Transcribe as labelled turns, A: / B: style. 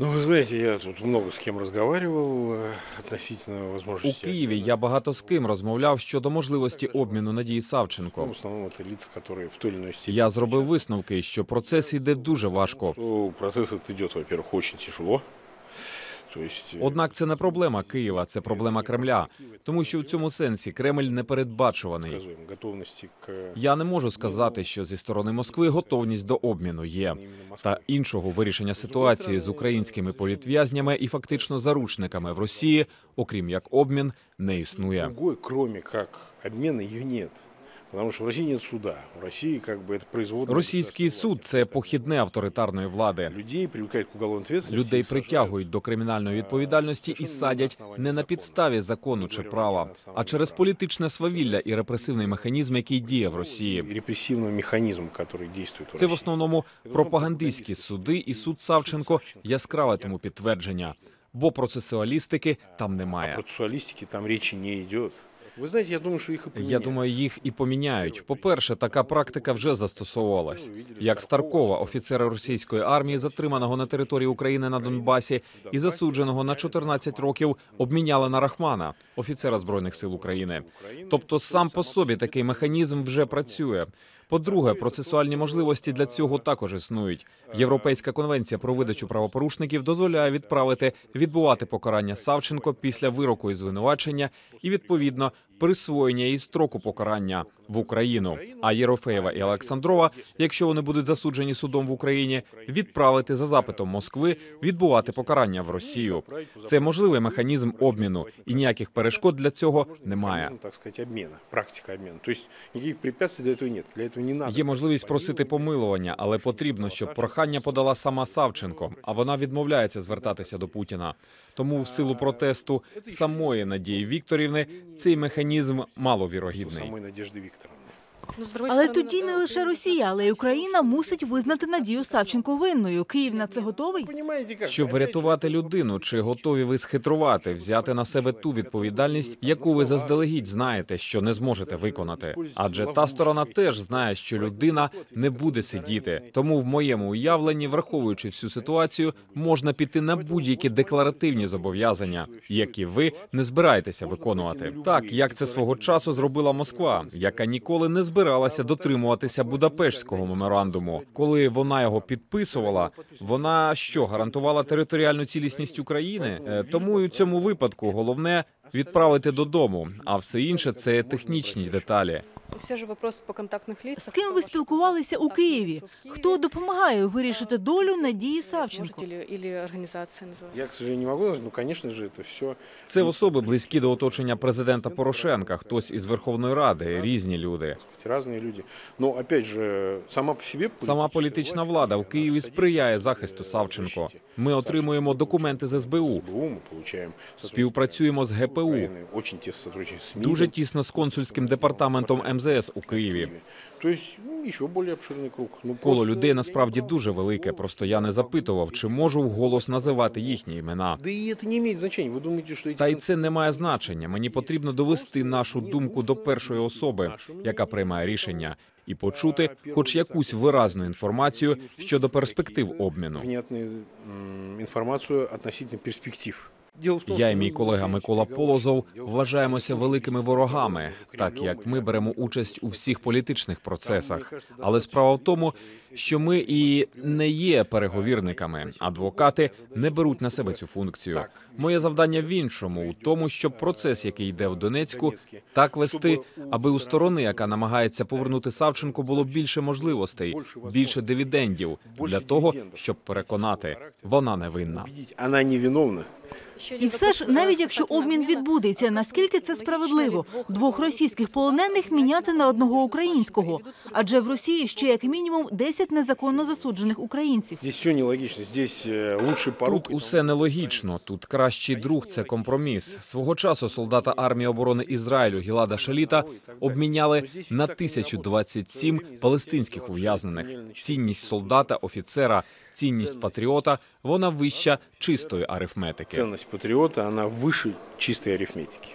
A: Ну, вы знаете, я тут много с кем разговаривал э, относительно
B: У
A: возможности...
B: Києві я багато з ким розмовляв щодо можливості обміну Надії
A: Ну,
B: Савченко.
A: в основном это лица, которые в той или иной степени...
B: Я зробив
A: участвуют.
B: висновки, що процес йде дуже важко.
A: Что процесс этот идет, во-первых, очень тяжело. Э,
B: Однак це не проблема Києва, це проблема Кремля, тому що в цьому сенсі Кремль непередбачуваний.
A: сказуем, готовности к...
B: Я не можу сказати, що зі сторони Москви готовність до обміну є. Та іншого вирішення ситуації з українськими політв'язнями і фактично заручниками в Росії, окрім як обмін, не існує.
A: Обмена, ее нет. Потому что в России нет суда. В России как бы это производное
B: Російський
A: государственная
B: суд це похідне авторитарної влади.
A: Людей привлекают к уголовной ответственности.
B: Людей
A: и сажают.
B: притягують до кримінальної відповідальності і садять не на підставі закону чи права, а через політичне свавілля і репресивний механізм, який діє в Росії.
A: И репрессивного механизма, который действует в
B: Це в
A: России.
B: основному пропагандистські суди, і суд Савченко яскраве тому підтвердження, бо процесуалістики там
A: О
B: немає.
A: процессуалистике там речи не идет. Вы знаєте, я думаю, що їх і
B: поміняють.
A: Я
B: думаю, їх і поміняють. По-перше, така практика вже застосовувалась. Як Старкова, офіцера російської армії, затриманого на території України на Донбасі і засудженого на 14 років, обміняли на Рахмана, офіцера збройних сил України. Тобто, сам по собі такий механізм вже працює. По-друге, процесуальні можливості для цього також існують. Європейська конвенція про видачу правопорушників дозволяє відправити відбувати покарання Савченко після вироку і звинувачення, і відповідно присвоєння і строку покарання в Україну. А Єрофеєва і Олександрова, якщо вони будуть засуджені судом в Україні, відправити за запитом Москви відбувати покарання в Росію. Це можливий механізм обміну, і ніяких перешкод для цього немає.
A: Так обмена, практика обмена. То есть никаких препятствий для нет. Для не надо.
B: Є можливість просити помилування, але потрібно, щоб прохання подала сама Савченко, а вона відмовляється звертатися до Путіна. Тому в силу протесту самої Надії Вікторівни цей механізм маловірогідний.
A: Самої надіжди Викторовны.
C: Ну,
D: Але тоді не лише Росія, але й Україна мусить визнати Надію Савченко винною. Київ на це готовий?
A: Понимаете?
B: Щоб врятувати людину, чи готові ви схитрувати, взяти на себе ту відповідальність, яку ви заздалегідь знаєте, що не зможете виконати? Адже та сторона теж знає, що людина не буде сидіти. Тому в моєму уявленні, враховуючи всю ситуацію, можна піти на будь-які декларативні зобов'язання, які ви не збираєтеся виконувати. Так як це свого часу зробила Москва, яка ніколи не збиралася дотримуватися Будапештського меморандуму. Коли вона його підписувала, вона що гарантувала територіальну цілісність України? Е, Тому і у цьому випадку головне відправити додому, а все інше це технічні деталі.
C: Все ж вопрос по контактних лицах.
D: З ким ви спілкувалися у Києві? Хто допомагає вирішити долю Надії Савченко?
C: Можете ли, или организации называть?
A: Я, к сожалению, не могу назвать, но, конечно же, это все...
B: Це особи близькі до оточення президента Порошенка, хтось із Верховної Ради, різні люди.
A: разные люди. Но, опять же, сама по себе...
B: Сама політична влада в Києві сприяє захисту Савченко. Ми отримуємо документи з СБУ,
A: СБУ, мы получаем...
B: співпрацюємо з ГПУ.
A: Украины, Очень тесно сотрудничаем с МИДом.
B: Дуже тісно з консульським департаментом МЗС у Києві.
A: То есть, ну, еще более обширный круг. Ну,
B: Коло
A: просто
B: людей
A: я
B: насправді
A: не
B: дуже велике. Просто я не запитував, чи можу вголос називати їхні імена.
A: Да и это не имеет значения. Вы думаете, что эти...
B: Та й це не має значення. Мені потрібно довести нашу думку до першої особи, яка приймає рішення, і почути хоч якусь виразну інформацію щодо перспектив обміну.
A: Внятную м, информацию относительно перспектив. Дело в том,
B: Я
A: что
B: і мій
A: мы
B: колега
A: внутри
B: Микола
A: себя
B: Полозов
A: очень- дело в том,
B: вважаємося
A: что
B: великими
A: мы
B: ворогами,
A: с
B: так
A: Кремлем
B: як
A: мы
B: ми беремо
A: как-то
B: участь у всіх політичних процесах.
A: кажется,
B: Але справа в тому, що ми і не є переговірниками. Адвокати не беруть на себе цю функцію. Моє завдання в іншому, у тому, щоб процес, який йде в Донецьку, так вести, аби у сторони, яка намагається повернути Савченко, було більше можливостей, більше дивідендів для того, щоб переконати, вона невинна.
A: убедить, Она невиновна.
C: Ще
D: І все ж, навіть
C: е,
D: якщо обмін відбудеться, наскільки це справедливо? Двох російських полонених міняти на одного українського, адже в Росії ще як мінімум 10 незаконно засуджених українців.
A: Здесь все нелогично. Здесь лучший.
B: Тут усе нелогічно. Тут кращий друг це компроміс. Свого часу солдата армії оборони Ізраїлю Гілада Шаліта обміняли на 1027 палестинських ув'язнених. Цінність солдата, офіцера, цінність патріота вона вища чистої арифметики.
A: Цінність патріота вона выше чистої арифметики.